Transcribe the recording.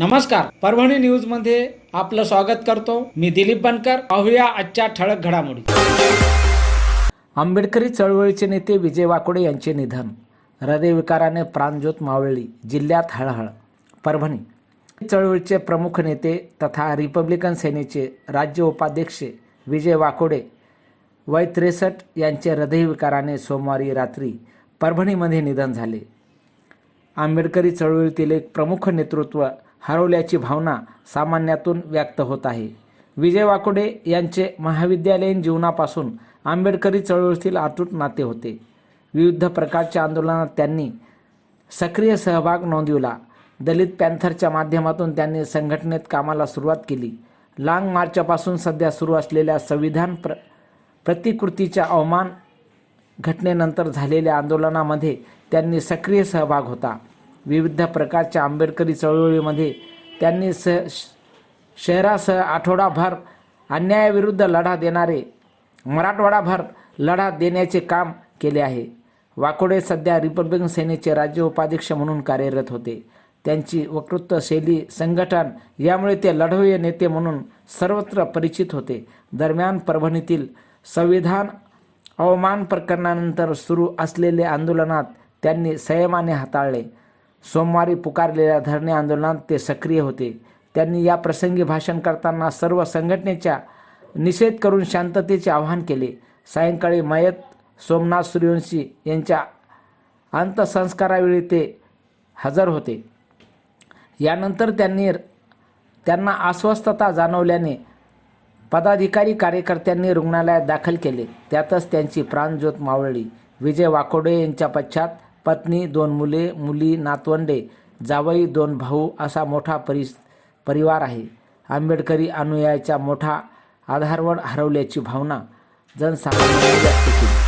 नमस्कार. परभणी न्यूजमध्ये आपलं स्वागत करतो. मी दिलीप बनकर. पाहूया आजच्या ठळक घडामोडी. आंबेडकरी चळवळीचे नेते विजय वाकोडे यांचे निधन. हृदयविकाराने प्राणज्योत मावळली. जिल्ह्यात हळहळ. परभणी. चळवळीचे प्रमुख नेते तथा रिपब्लिकन सेनेचे राज्य उपाध्यक्ष विजय वाकोडे वय त्रेसष्ट यांचे हृदयविकाराने सोमवारी रात्री परभणीमध्ये निधन झाले. आंबेडकरी चळवळीतील एक प्रमुख नेतृत्व हरवल्याची भावना सामान्यातून व्यक्त होत आहे. विजय वाकोडे यांचे महाविद्यालयीन जीवनापासून आंबेडकरी चळवळीतील अतूट नाते होते. विविध प्रकारच्या आंदोलनात त्यांनी सक्रिय सहभाग नोंदविला. दलित पॅन्थरच्या माध्यमातून त्यांनी संघटनेत कामाला सुरुवात केली. लाँग मार्चपासून सध्या सुरू असलेल्या संविधान प्र प्रतिकृतीच्या अवमान घटनेनंतर झालेल्या आंदोलनामध्ये त्यांनी सक्रिय सहभाग होता. विविध प्रकारच्या आंबेडकरी चळवळीमध्ये त्यांनी स श- शहरासह आठवडाभर अन्यायाविरुद्ध लढा देणारे मराठवाडाभर लढा देण्याचे काम केले आहे. वाकोडे सध्या रिपब्लिकन सेनेचे राज्य उपाध्यक्ष म्हणून कार्यरत होते. त्यांची वक्तृत्व शैली संघटन यामुळे ते लढवय नेते म्हणून सर्वत्र परिचित होते. दरम्यान परभणीतील संविधान अवमान प्रकरणानंतर सुरू असलेल्या आंदोलनात त्यांनी संयमाने हाताळले. सोमवारी पुकारलेल्या धरणे आंदोलनात ते सक्रिय होते. त्यांनी या प्रसंगी भाषण करताना सर्व संघटनेच्या निषेध करून शांततेचे आवाहन केले. सायंकाळी मयत सोमनाथ सूर्यवंशी यांच्या अंत्यसंस्कारावेळी ते हजर होते. यानंतर त्यांनी त्यांना अस्वस्थता जाणवल्याने पदाधिकारी कार्यकर्त्यांनी रुग्णालयात दाखल केले. त्यातच त्यांची प्राणज्योत मावळली. विजय वाकोडे यांच्या पश्चात पत्नी दोन मुले मुली नातवंडे जावई दोन भाऊ असा मोठा परि परिवार आहे. आंबेडकरी अनुयायाच्या मोठा आधारवड हरवल्याची भावना जनसामान्यांनी व्यक्त केली.